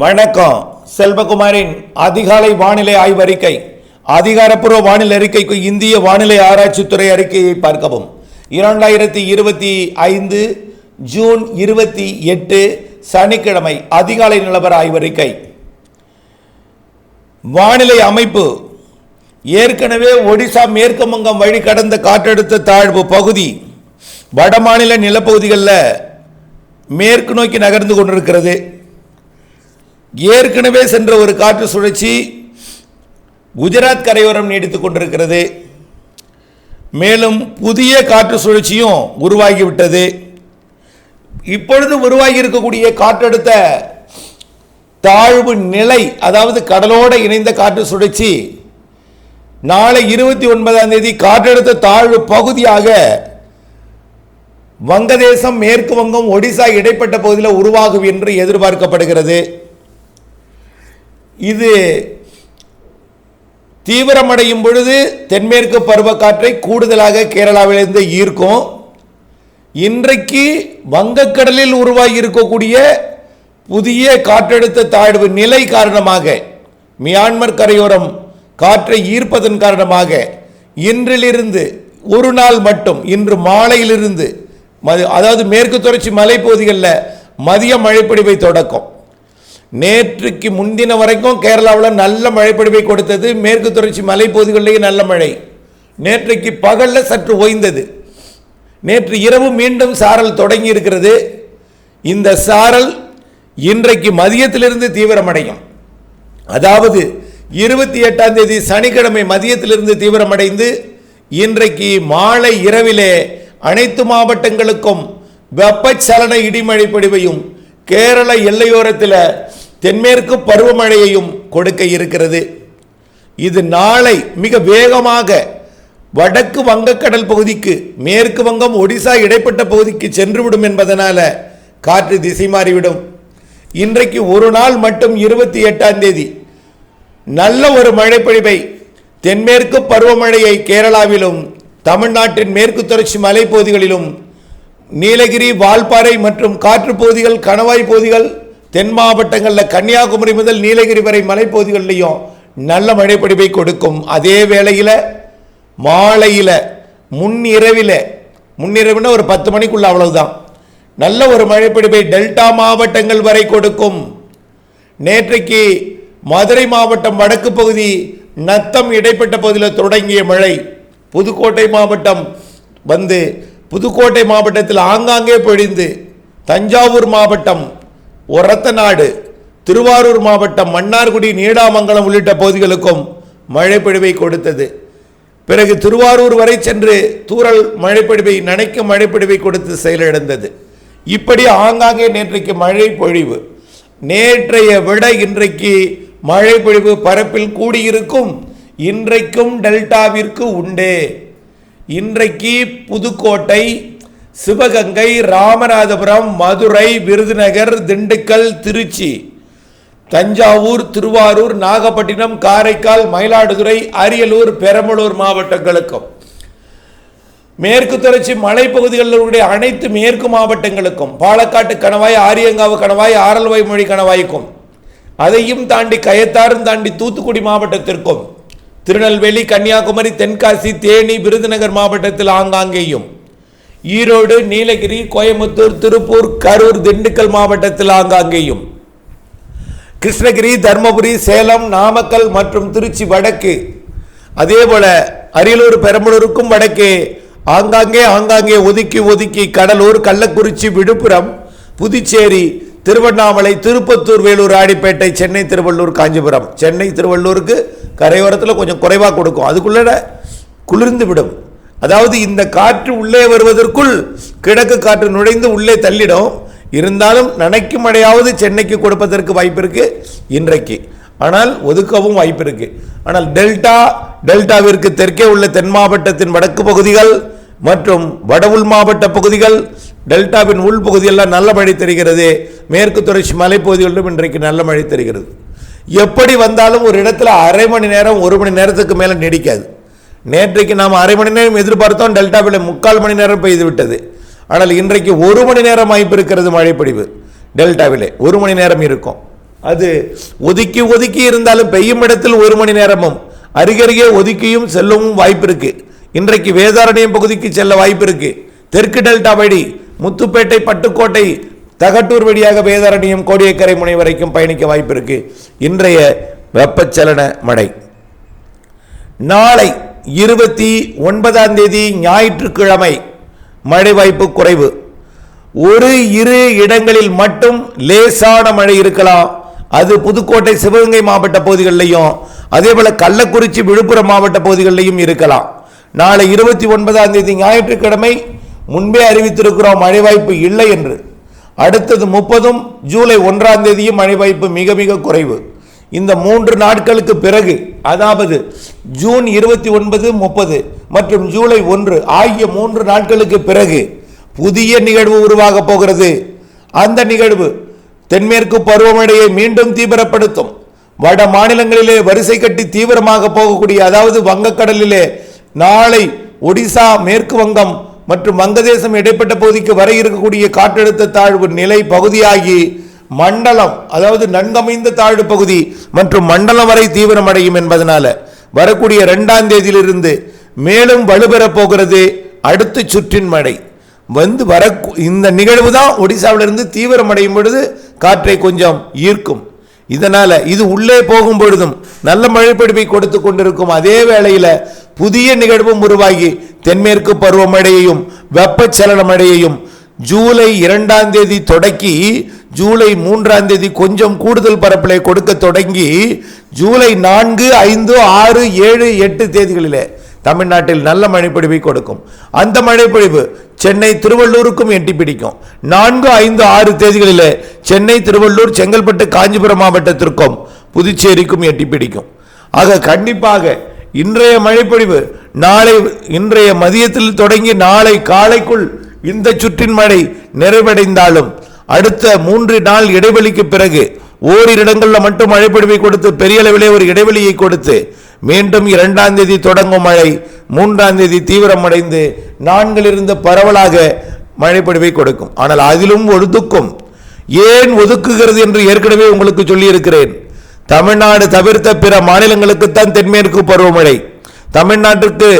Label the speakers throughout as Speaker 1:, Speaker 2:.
Speaker 1: வணக்கம். செல்வகுமாரின் அதிகாலை வானிலை ஆய்வறிக்கை. அதிகாரப்பூர்வ வானிலை அறிக்கைக்கு இந்திய வானிலை ஆராய்ச்சித்துறை அறிக்கையை பார்க்கவும். இரண்டாயிரத்தி இருபத்தி ஐந்து ஜூன் இருபத்தி எட்டு சனிக்கிழமை அதிகாலை நிலவர ஆய்வறிக்கை. வானிலை அமைப்பு. ஏற்கனவே ஒடிசா மேற்கு வங்கம் வழி கடந்த காற்றழுத்த தாழ்வு பகுதி வடமாநில நிலப்பகுதிகளில் மேற்கு நோக்கி நகர்ந்து கொண்டிருக்கிறது. ஏற்கனவே சென்ற ஒரு காற்று சுழற்சி குஜராத் கரையோரம் நீடித்துக் கொண்டிருக்கிறது. மேலும் புதிய காற்று சுழற்சியும் உருவாகிவிட்டது. இப்பொழுது உருவாகி இருக்கக்கூடிய காற்றழுத்த தாழ்வு நிலை அதாவது கடலோடு இணைந்த காற்று சுழற்சி நாளை இருபத்தி ஒன்பதாம் தேதி காற்றழுத்த தாழ்வு பகுதியாக வங்கதேசம் மேற்கு வங்கம் ஒடிசா இடைப்பட்ட பகுதியில் உருவாகும் என்று எதிர்பார்க்கப்படுகிறது. இது தீவிரமடையும் பொழுது தென்மேற்கு பருவக்காற்றை கூடுதலாக கேரளாவிலிருந்து ஈர்க்கும். இன்றைக்கு வங்கக்கடலில் உருவாகி இருக்கக்கூடிய புதிய காற்றழுத்த தாழ்வு நிலை காரணமாக மியான்மர் கரையோரம் காற்றை ஈர்ப்பதன் காரணமாக இன்றிலிருந்து ஒரு நாள் மட்டும் இன்று மாலையிலிருந்து மது அதாவது மேற்கு தொடர்ச்சி மலைப்பகுதிகளில் மதிய மழைப்பொழிவை தொடக்கம். நேற்றுக்கு முந்தின வரைக்கும் கேரளாவில் நல்ல மழைப்பொழிவை கொடுத்தது. மேற்கு தொடர்ச்சி மலைப்பகுதிகளிலேயே நல்ல மழை. நேற்றைக்கு பகலில் சற்று ஓய்ந்தது. நேற்று இரவு மீண்டும் சாரல் தொடங்கி இருக்கிறது. இந்த சாரல் இன்றைக்கு மதியத்திலிருந்து தீவிரமடையும். அதாவது இருபத்தி எட்டாம் தேதி சனிக்கிழமை மதியத்திலிருந்து தீவிரமடைந்து இன்றைக்கு மாலை இரவிலே அனைத்து மாவட்டங்களுக்கும் வெப்பச்சலன இடிமழை பொழிவையும் கேரள எல்லையோரத்தில் தென்மேற்கு பருவமழையையும் கொடுக்க இருக்கிறது. இது நாளை மிக வேகமாக வடக்கு வங்கக்கடல் பகுதிக்கு மேற்கு வங்கம் ஒடிசா இடைப்பட்ட பகுதிக்கு சென்றுவிடும் என்பதனால காற்று திசை மாறிவிடும். இன்றைக்கு ஒரு நாள் மட்டும் இருபத்தி எட்டாம் தேதி. நல்ல ஒரு மழைப்பொழிவை தென்மேற்கு பருவமழையை கேரளாவிலும் தமிழ்நாட்டின் மேற்கு தொடர்ச்சி மலைப்பகுதிகளிலும் நீலகிரி வால்பாறை மற்றும் காற்று பகுதிகள் கணவாய் பகுதிகள் தென் மாவட்டங்களில் கன்னியாகுமரி முதல் நீலகிரி வரை மலைப்பகுதிகளிலையும் நல்ல மழைப்படிப்பை கொடுக்கும். அதே வேளையில் மாலையில் முன்னிரவில் முன்னிரவுனா ஒரு பத்து மணிக்குள்ள அவ்வளவுதான். நல்ல ஒரு மழைப்பொழிவை டெல்டா மாவட்டங்கள் வரை கொடுக்கும். நேற்றைக்கு மதுரை மாவட்டம் வடக்கு பகுதி நத்தம் இடைப்பட்ட பகுதியில் தொடங்கிய மழை. புதுக்கோட்டை மாவட்டம் வந்து புதுக்கோட்டை மாவட்டத்தில் ஆங்காங்கே பொழிந்து தஞ்சாவூர் மாவட்டம் ஒரத்தநாடு திருவாரூர் மாவட்டம் மன்னார்குடி நீடாமங்கலம் உள்ளிட்ட பகுதிகளுக்கும் மழைப்பொழிவை கொடுத்தது. பிறகு திருவாரூர் வரை சென்று தூரல் மழைப்பொழிவை நனைக்கும் மழைப்பொழிவை கொடுத்து செயலிழந்தது. இப்படி ஆங்காங்கே நேற்றைக்கு மழை பொழிவு நேற்றைய விட இன்றைக்கு மழை பொழிவு பரப்பில் கூடியிருக்கும். இன்றைக்கும் டெல்டாவிற்கு உண்டு. இன்றைக்கு புதுக்கோட்டை சிவகங்கை ராமநாதபுரம் மதுரை விருதுநகர் திண்டுக்கல் திருச்சி தஞ்சாவூர் திருவாரூர் நாகப்பட்டினம் காரைக்கால் மயிலாடுதுறை அரியலூர் பெரம்பலூர் மாவட்டங்களுக்கும். மேற்கு தொடர்ச்சி மலைப்பகுதிகளில் உடைய அனைத்து மேற்கு மாவட்டங்களுக்கும் பாலக்காட்டு கணவாய் ஆரியங்காவு கணவாய் ஆரல்வாய் மொழி கணவாய்க்கும் அதையும் தாண்டி கயத்தாரும் தாண்டி தூத்துக்குடி மாவட்டத்திற்கும் திருநெல்வேலி கன்னியாகுமரி தென்காசி தேனி விருதுநகர் மாவட்டத்தில் ஆங்காங்கேயும். ஈரோடு நீலகிரி கோயம்புத்தூர் திருப்பூர் கரூர் திண்டுக்கல் மாவட்டத்தில் ஆங்காங்கேயும். கிருஷ்ணகிரி தர்மபுரி சேலம் நாமக்கல் மற்றும் திருச்சி வடக்கு. அதேபோல அரியலூர் பெரம்பலூருக்கும் வடக்கே ஆங்காங்கே ஆங்காங்கே ஒதுக்கி ஒதுக்கி கடலூர் கள்ளக்குறிச்சி விழுப்புரம் புதுச்சேரி திருவண்ணாமலை திருப்பத்தூர் வேலூர் ஆடிப்பேட்டை சென்னை திருவள்ளூர் காஞ்சிபுரம். சென்னை திருவள்ளூருக்கு கரையோரத்தில் கொஞ்சம் குறைவாக கொடுக்கும். அதுக்குள்ள குளிர்ந்து விடும். அதாவது இந்த காற்று உள்ளே வருவதற்குள் கிழக்கு காற்று நுழைந்து உள்ளே தள்ளிடும். இருந்தாலும் நனைக்கும் மழையாவது சென்னைக்கு கொடுப்பதற்கு வாய்ப்பு இருக்கு இன்றைக்கு. ஆனால் ஒதுக்கவும் வாய்ப்பு இருக்கு. ஆனால் டெல்டா டெல்டாவிற்கு தெற்கே உள்ள தென் மாவட்டத்தின் வடக்கு பகுதிகள் மற்றும் வட உள் மாவட்ட பகுதிகள் டெல்டாவின் உள் பகுதியெல்லாம் நல்ல மழை தெரிகிறது. மேற்கு தொடர்ச்சி மலைப்பகுதிகளிலும் இன்றைக்கு நல்ல மழை தெரிகிறது. எப்படி வந்தாலும் ஒரு இடத்துல அரை மணி நேரம் ஒரு மணி நேரத்துக்கு மேலே நீடிக்காது. நேற்றைக்கு நாம் அரை மணி நேரம் எதிர்பார்த்தோம் டெல்டாவில் முக்கால் மணி நேரம் பெய்து விட்டது. ஆனால் இன்றைக்கு ஒரு மணி நேரம் வாய்ப்பு இருக்கிறது மழைப்பொழிவு டெல்டாவிலே ஒரு மணி நேரம் இருக்கும். அது ஒதுக்கி ஒதுக்கி இருந்தாலும் பெய்யும் இடத்தில் ஒரு மணி நேரமும் அருகருகே ஒதுக்கியும் செல்லவும் வாய்ப்பு இருக்கு இன்றைக்கு வேதாரண்யம் பகுதிக்கு செல்ல வாய்ப்பு இருக்கு தெற்கு டெல்டா வழி முத்துப்பேட்டை பட்டுக்கோட்டை தகட்டூர் வழியாக வேதாரண்யம் கோடியக்கரை முனை வரைக்கும் பயணிக்க வாய்ப்பு இருக்கு இன்றைய வெப்பச்சலன மழை நாளை இருபத்தி ஒன்பதாம் தேதி ஞாயிற்றுக்கிழமை மழை வாய்ப்பு குறைவு. ஒரு இரு இடங்களில் மட்டும் லேசான மழை இருக்கலாம். அது புதுக்கோட்டை சிவகங்கை மாவட்ட பகுதிகளிலையும் அதே போல கள்ளக்குறிச்சி விழுப்புரம் மாவட்ட பகுதிகளிலையும் இருக்கலாம். நாளை இருபத்தி ஒன்பதாம் தேதி ஞாயிற்றுக்கிழமை முன்பே அறிவித்திருக்கிறோம் மழை வாய்ப்பு இல்லை என்று. அடுத்தது முப்பதும் ஜூலை ஒன்றாம் தேதியும் மழை வாய்ப்பு மிக மிக குறைவு. இந்த மூன்று நாட்களுக்கு பிறகு அதாவது ஜூன் இருபத்தி ஒன்பது முப்பது மற்றும் ஜூலை ஒன்று ஆகிய மூன்று நாட்களுக்கு பிறகு புதிய நிகழ்வு உருவாக போகிறது. அந்த நிகழ்வு தென்மேற்கு பருவமழையை மீண்டும் தீவிரப்படுத்தும். வட மாநிலங்களிலே வரிசை கட்டி தீவிரமாக போகக்கூடிய அதாவது வங்கக்கடலிலே நாளை ஒடிசா மேற்கு வங்கம் மற்றும் வங்கதேசம் இடைப்பட்ட பகுதிக்கு வர இருக்கக்கூடிய காற்றழுத்த தாழ்வு நிலை பகுதியாகி மண்டலம் அதாவது நன்கமைந்த தாழ்வு பகுதி மற்றும் மண்டலம் வரை தீவிரமடையும் என்பதனால வரக்கூடிய ரெண்டாம் தேதியிலிருந்து மேலும் வலுப்பெறப் போகிறது அடுத்த சுற்றின் மழை. வந்து வர இந்த நிகழ்வு தான் ஒடிசாவிலிருந்து தீவிரமடையும் பொழுது காற்றை கொஞ்சம் ஈர்க்கும். இதனால் இது உள்ளே போகும் பொழுதும் நல்ல மழைப்பிடிப்பை கொடுத்து கொண்டிருக்கும். அதே வேளையில் புதிய நிகழ்வும் உருவாகி தென்மேற்கு பருவமழையையும் வெப்பச்சலன மழையையும் ஜூலை இரண்டாம் தேதி தொடக்கி ஜூலை மூன்றாம் தேதி கொஞ்சம் கூடுதல் பரப்பிலை கொடுக்க தொடங்கி ஜூலை நான்கு ஐந்து ஆறு ஏழு எட்டு தேதிகளிலே தமிழ்நாட்டில் நல்ல மழைப்பொழிவை கொடுக்கும். அந்த மழைப்பொழிவு சென்னை திருவள்ளூருக்கும் எட்டி பிடிக்கும். நான்கு ஐந்து ஆறு தேதிகளிலே சென்னை திருவள்ளூர் செங்கல்பட்டு காஞ்சிபுரம் மாவட்டத்திற்கும் புதுச்சேரிக்கும் எட்டி பிடிக்கும். ஆக கண்டிப்பாக இன்றைய மழைப்பொழிவு நாளை இன்றைய மதியத்தில் தொடங்கி நாளை காலைக்குள் இந்த சுற்றின் மழை நிறைவடைந்தாலும் அடுத்த மூன்று நாள் இடைவெளிக்கு பிறகு ஓரிரு இடங்களில் மட்டும் பொழிவை கொடுத்து பெரிய அளவிலே ஒரு இடைவெளியை கொடுத்து மீண்டும் இரண்டாம் தேதி தொடங்கும் மழை மூன்றாம் தேதி தீவிரமடைந்து நான்கிலிருந்து பரவலாக மழைப்பொழிவை கொடுக்கும். ஆனால் அதிலும் ஒதுக்கும் ஏன் ஒதுக்குகிறது என்று ஏற்கனவே உங்களுக்கு சொல்லியிருக்கிறேன். தமிழ்நாடு தவிர்த்த பிற மாநிலங்களுக்குத்தான் தென்மேற்கு பருவமழை. தமிழ்நாட்டுக்கு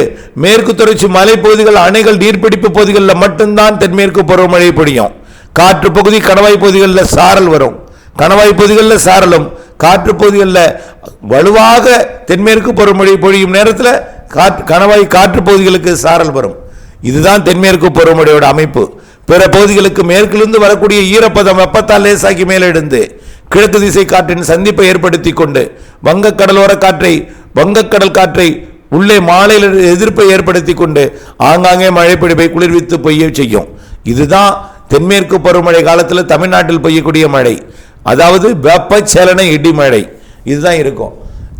Speaker 1: மேற்கு தொடர்ச்சி மலைப்பகுதிகள் அணைகள் நீர்பிடிப்பு பகுதிகளில் மட்டும்தான் தென்மேற்கு பருவமழை பொழியும். காற்று பகுதி கணவாய் பகுதிகளில் சாரல் வரும். கணவாய் பகுதிகளில் சாரலும் காற்று பகுதிகளில் வலுவாக தென்மேற்கு பருவமழை பொழியும் நேரத்தில் காற்று கணவாய் காற்று பகுதிகளுக்கு சாரல் வரும். இதுதான் தென்மேற்கு பருவமழையோட அமைப்பு. பிற பகுதிகளுக்கு மேற்கிலிருந்து வரக்கூடிய ஈரப்பதம் வெப்பத்தால் லேசாக்கி மேலெடுந்து கிழக்கு திசை காற்றின் சந்திப்பை ஏற்படுத்தி கொண்டு வங்கக்கடலோர காற்றை வங்கக்கடல் காற்றை உள்ளே மாலையில் எதிர்ப்பை ஏற்படுத்தி கொண்டு ஆங்காங்கே மழை பிடிப்பை குளிர்வித்து பெய்ய செய்யும். இதுதான் தென்மேற்கு பருவமழை காலத்தில் தமிழ்நாட்டில் பெய்யக்கூடிய மழை. அதாவது வெப்பச்சலன இடி மழை இதுதான் இருக்கும்.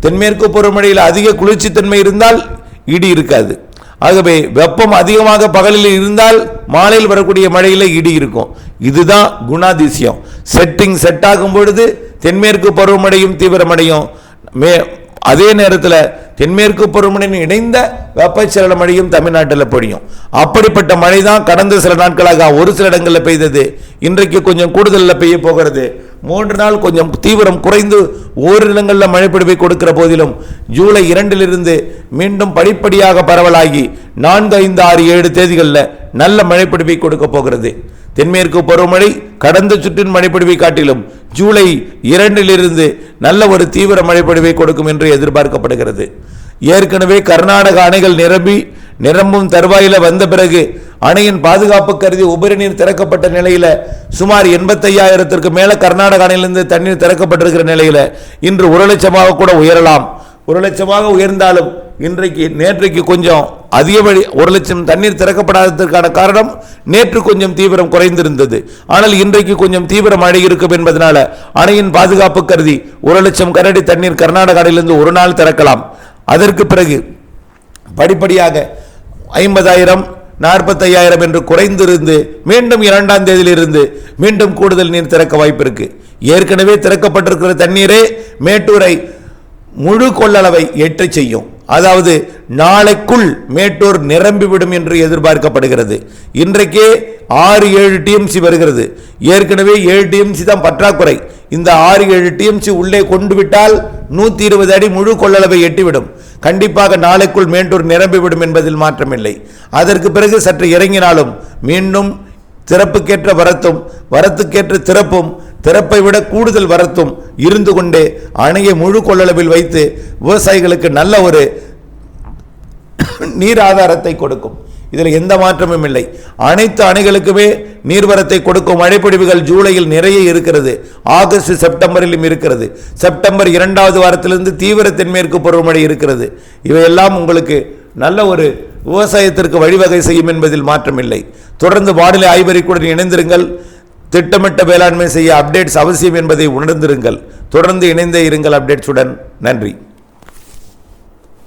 Speaker 1: தென்மேற்கு பருவமழையில் அதிக குளிர்ச்சித்தன்மை இருந்தால் இடி இருக்காது. ஆகவே வெப்பம் அதிகமாக பகலில் இருந்தால் மாலையில் வரக்கூடிய மழையில் இடி இருக்கும். இதுதான் குணாதிசயம். செட்டிங் செட் ஆகும் பொழுது தென்மேற்கு பருவமழையும் தீவிரமடையும். மே அதே நேரத்தில் தென்மேற்கு பருவமழையின் இணைந்த வெப்பச்சலன மழையும் தமிழ்நாட்டில் பொழியும். அப்படிப்பட்ட மழை தான் கடந்த சில நாட்களாக ஒரு சில இடங்களில் பெய்தது. இன்றைக்கு கொஞ்சம் கூடுதலில் பெய்ய போகிறது. மூன்று நாள் கொஞ்சம் தீவிரம் குறைந்து ஓரிடங்களில் இடங்களில் மழைப்பிடிப்பை கொடுக்கிற போதிலும் ஜூலை இரண்டிலிருந்து மீண்டும் படிப்படியாக பரவலாகி நான்கு ஐந்து ஆறு ஏழு தேதிகளில் நல்ல மழைப்பிடிவை கொடுக்க போகிறது. தென்மேற்கு பருவமழை கடந்த சுற்றின் மழைப்பொழிவை காட்டிலும் ஜூலை இரண்டிலிருந்து நல்ல ஒரு தீவிர மழைப்பொழிவை கொடுக்கும் என்று எதிர்பார்க்கப்படுகிறது. ஏற்கனவே கர்நாடக அணைகள் நிரம்பி நிரம்பும் தருவாயில் வந்த பிறகு அணையின் பாதுகாப்பு கருதி உபரி நீர் திறக்கப்பட்ட நிலையில் சுமார் எண்பத்தையாயிரத்திற்கு மேலே கர்நாடக அணையிலிருந்து தண்ணீர் திறக்கப்பட்டிருக்கிற நிலையில் இன்று ஒரு லட்சமாக கூட உயரலாம். ஒரு லட்சமாக உயர்ந்தாலும் இன்றைக்கு நேற்றைக்கு கொஞ்சம் அதிகபடி ஒரு லட்சம் தண்ணீர் திறக்கப்படாததற்கான காரணம் நேற்று கொஞ்சம் தீவிரம் குறைந்திருந்தது. ஆனால் இன்றைக்கு கொஞ்சம் தீவிரம் மழை இருக்கும் என்பதனால அணையின் பாதுகாப்பு கருதி ஒரு லட்சம் கரடி தண்ணீர் கர்நாடக அணையிலிருந்து ஒரு நாள் திறக்கலாம். அதற்கு பிறகு படிப்படியாக ஐம்பதாயிரம் நாற்பத்தையாயிரம் என்று குறைந்திருந்து மீண்டும் இரண்டாம் தேதியிலிருந்து மீண்டும் கூடுதல் நீர் திறக்க வாய்ப்பு இருக்கு. ஏற்கனவே திறக்கப்பட்டிருக்கிற தண்ணீரே மேட்டூரை முழு கொள்ளளவை எட்டச் செய்யும். அதாவது நாளைக்குள் மேட்டூர் நிரம்பிவிடும் என்று எதிர்பார்க்கப்படுகிறது. இன்றைக்கே ஆறு ஏழு டிஎம்சி வருகிறது. ஏற்கனவே ஏழு டிஎம்சி தான் பற்றாக்குறை. இந்த ஆறு ஏழு டிஎம்சி உள்ளே கொண்டு விட்டால் நூற்றி இருபது அடி முழு கொள்ளளவை எட்டிவிடும். கண்டிப்பாக நாளைக்குள் மேட்டூர் நிரம்பிவிடும் என்பதில் மாற்றமில்லை. அதற்கு பிறகு சற்று இறங்கினாலும் மீண்டும் திறப்புக்கேற்ற வரத்தும் வரத்துக்கேற்ற திறப்பும் திறப்பை விட கூடுதல் வரத்தும் இருந்து கொண்டே அணையை முழு கொள்ளளவில் வைத்து விவசாயிகளுக்கு நல்ல ஒரு நீர் ஆதாரத்தை கொடுக்கும். இதில் எந்த மாற்றமும் இல்லை. அனைத்து அணைகளுக்குமே நீர்வரத்தை கொடுக்கும் மழைப்பிடிவுகள் ஜூலையில் நிறைய இருக்கிறது. ஆகஸ்ட் செப்டம்பரிலும் இருக்கிறது. செப்டம்பர் இரண்டாவது வாரத்திலிருந்து தீவிர தென்மேற்கு பருவமழை இருக்கிறது. இவையெல்லாம் உங்களுக்கு நல்ல ஒரு விவசாயத்திற்கு வழிவகை செய்யும் என்பதில் மாற்றமில்லை. தொடர்ந்து வானிலை ஆய்வறிக்குடன் இணைந்திருங்கள். திட்டமிட்ட வேளாண்மை செய்ய அப்டேட்ஸ் அவசியம் என்பதை உணர்ந்திருங்கள். தொடர்ந்து இணைந்தே இருங்கள் அப்டேட்ஸுடன் நன்றி.